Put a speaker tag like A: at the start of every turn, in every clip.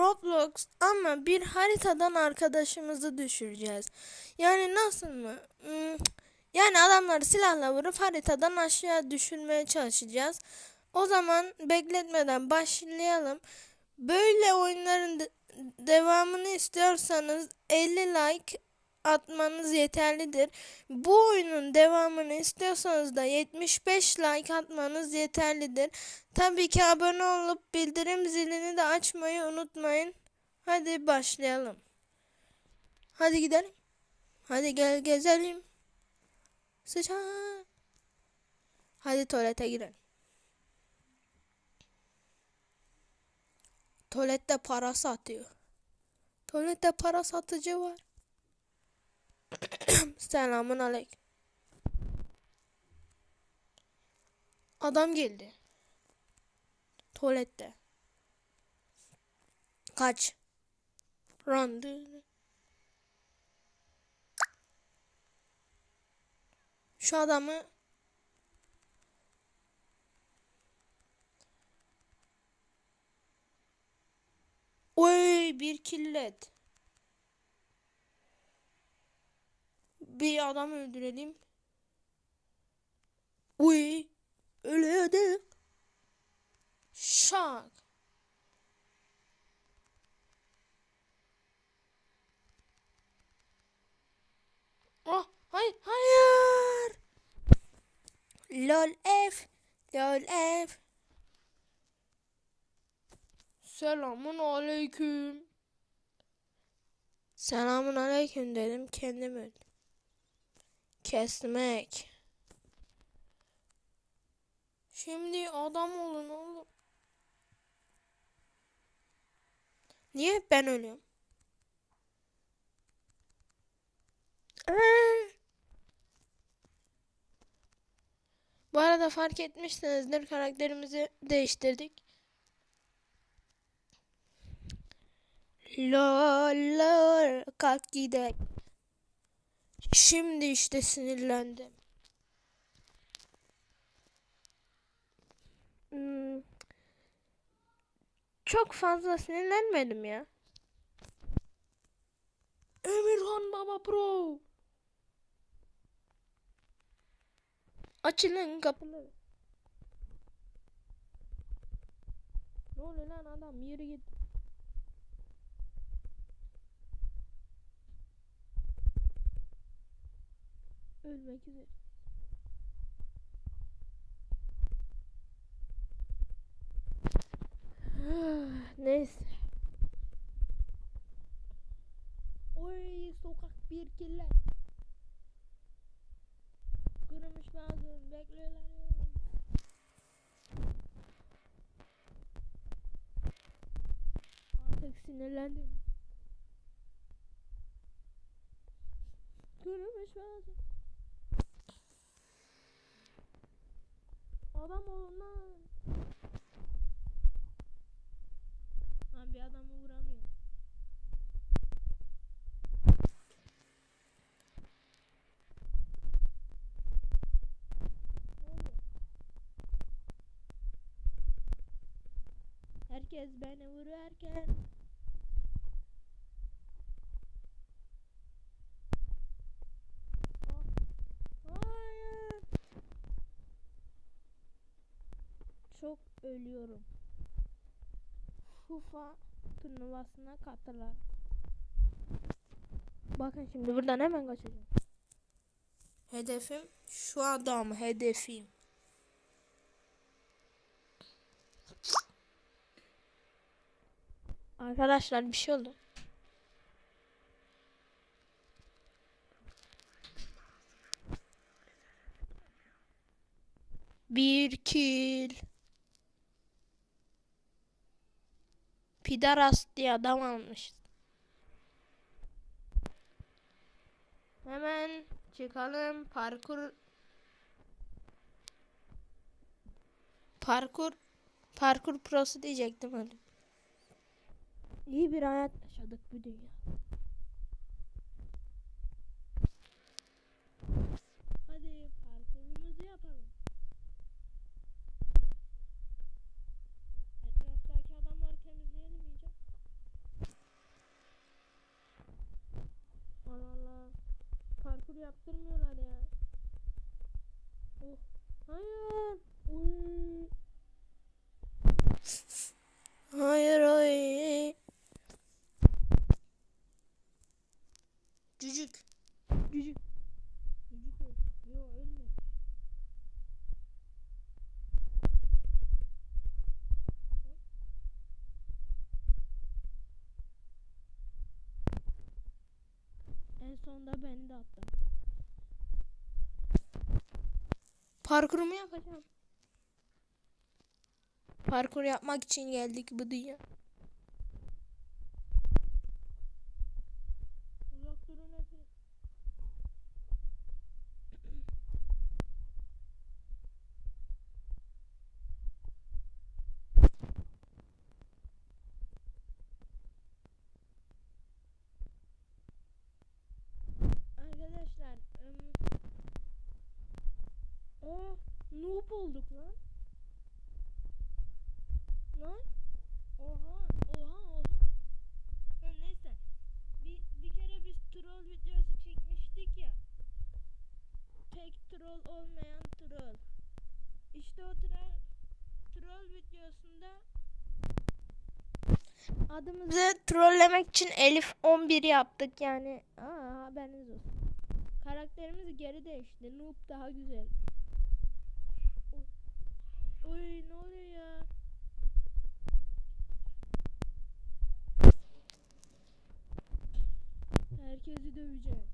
A: Roblox ama bir haritadan arkadaşımızı düşüreceğiz. Yani nasıl mı? Hmm, Yani adamları silahla vurup haritadan aşağı düşürmeye çalışacağız. O zaman bekletmeden başlayalım. Böyle oyunların de- devamını istiyorsanız 50 like atmanız yeterlidir. Bu oyunun devamını istiyorsanız da 75 like atmanız yeterlidir. Tabii ki abone olup bildirim zilini de açmayı unutmayın. Hadi başlayalım. Hadi gidelim. Hadi gel gezelim. Sıçan. Hadi tuvalete girelim. Tuvalette para satıyor. Tuvalette para satıcı var. Selamun aleyküm. Adam geldi. Tuvalette. Kaç. Run. Şu adamı Oy bir killet. Bir adam öldürelim. Uy ölüyorduk. Şak. Oh hayır hayır. Lol F. Lol F. Selamun aleyküm. Selamun aleyküm dedim kendim öldüm. Kesmek. Şimdi adam olun oğlum. Niye ben ölüyorum? Aa! Bu arada fark etmişsinizdir karakterimizi değiştirdik. Lol lol kalk gidelim. Şimdi işte sinirlendim. Hmm. Çok fazla sinirlenmedim ya. Emirhan Baba Pro. Açılın kapıları. Ne oluyor lan adam yürü git. Ölmek üzere. Neyse. Oy sokak bir killer. Kırmış bazı bekliyorlar. Artık sinirlendim. Kırmış bazı. Adam olun lan. Lan bir adamı oluyor? Herkes beni vurarken Ah, Hayır. Çok ölüyorum. FIFA turnuvasına katılar. Bakın şimdi buradan hemen kaçacağım. Hedefim şu adam hedefim. Arkadaşlar bir şey oldu. Bir kill. Pidaras diye adam almış. Hemen çıkalım parkur parkur parkur prosu diyecektim hani. İyi bir hayat yaşadık bu dünya. Hadi parkurumuzu yapalım. Yaptırmıyorlar ya. Oh. Hayır. Uy. Hayır hayır. Cücük. Cücük. Cücük öldü. Yo ölmedi. En sonunda beni de attı. Parkurumu yapacağım. Parkur yapmak için geldik bu dünya. Uzak durun hepiniz. Arkadaşlar ım, o noob olduk lan. Lan. Oha, oha, oha. Ha, neyse. Bir, bir kere biz troll videosu çekmiştik ya. Tek troll olmayan troll. İşte o troll, troll videosunda adımızı trollemek için Elif 11 yaptık yani. Aa, haberiniz olsun. Karakterimiz geri değişti. Noob daha güzel. Oy, ne oluyor ya? Herkesi döveceğim.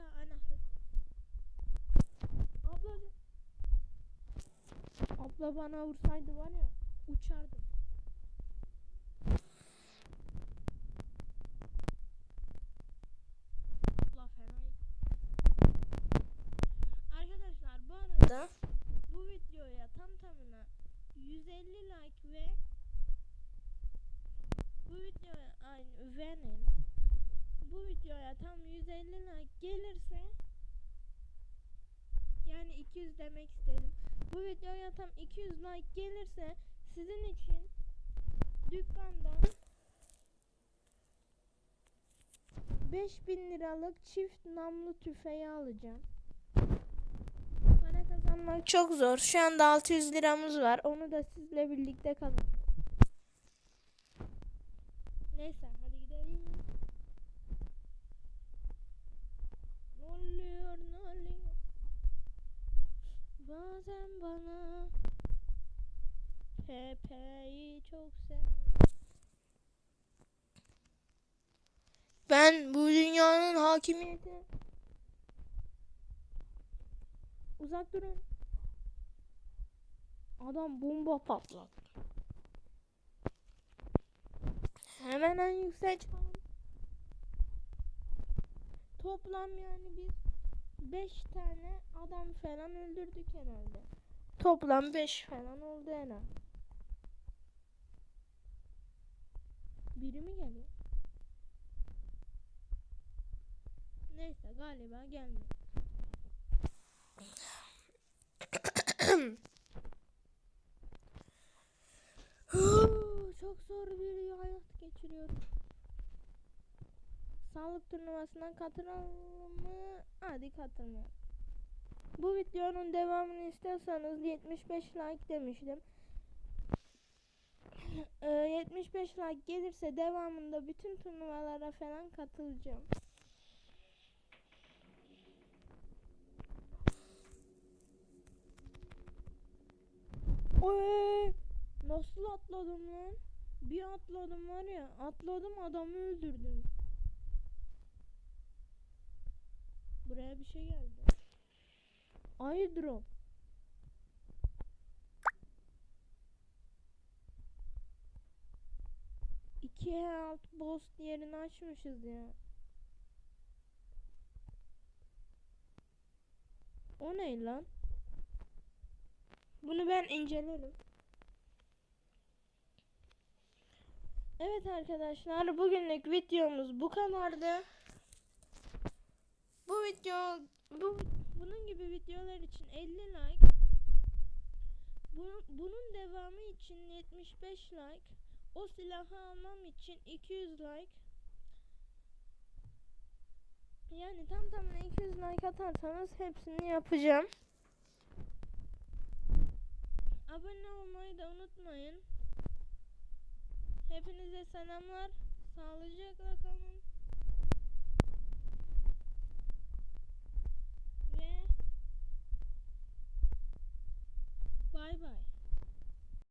A: FIFA anahtar. Ablacığım. Abla bana vursaydı var ya uçardım. Abla fenaydı. Arkadaşlar bu arada bu videoya tam tamına 150 like ve bu videoya aynı ve ne lan? Bu videoya tam 150 like gelirse yani 200 demek istedim. Bu videoya tam 200 like gelirse sizin için dükkandan 5000 liralık çift namlu tüfeği alacağım. Para kazanmak çok zor. Şu anda 600 liramız var. Onu da sizle birlikte kazandık. Neyse hadi gidelim. Ne oluyor ne oluyor? Bazen bana Pepe'yi çok sev. Ben bu dünyanın hakimiyeti. Uzak durun. Adam bomba patlattı. Hemen en yüksek çıkalım. Toplam yani biz 5 tane adam falan öldürdük herhalde. Toplam 5 falan oldu herhalde. Biri mi geliyor? Neyse galiba gelmiyor. Çok zor bir hayat geçiriyorum. Sağlık turnuvasına katılalım mı? Hadi katılmayalım. Bu videonun devamını istiyorsanız 75 like demiştim. Ee, 75 like gelirse devamında bütün turnuvalara falan katılacağım. Oy! Nasıl atladım lan? Bir atladım var ya, atladım adamı öldürdüm. Buraya bir şey geldi. Ay alt boss yerini açmışız ya. O ne lan? Bunu ben incelerim. Evet arkadaşlar bugünlük videomuz bu kadardı. Bu video bu bunun gibi videolar için 50 like. Bunun, bunun devamı için 75 like. O silahı almam için 200 like. Yani tam tamına 200 like atarsanız hepsini yapacağım. Abone olmayı da unutmayın. Hepinize selamlar. Sağlıcakla kalın. Ve bay bay.